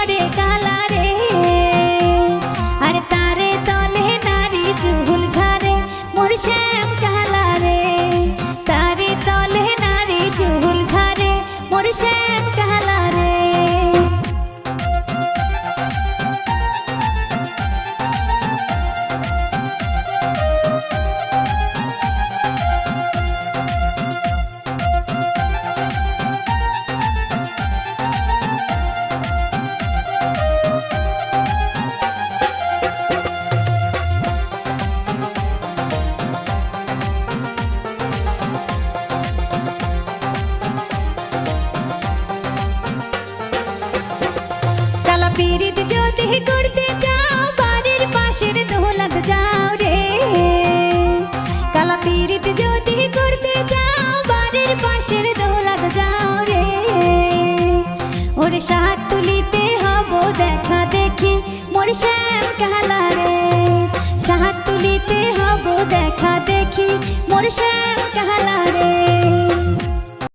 করে কালারে আর তারে তলে নারী চুল ঝারে মোর শ্যাম কালারে তারে তলে নারী চুল ঝারে মোর শ্যাম কালারে পিরিত যদি করতে যাও বাড়ির পাশের দোলাত যাও রে। কালা পিরিত যদি করতে যাও বাড়ির পাশের দোলাত যাও রে। ওরে শাক তুলিতে হব দেখা দেখি, মোর শ্যাম কালা রে। শাক তুলিতে হব দেখা দেখি, মোর শ্যাম কালা রে।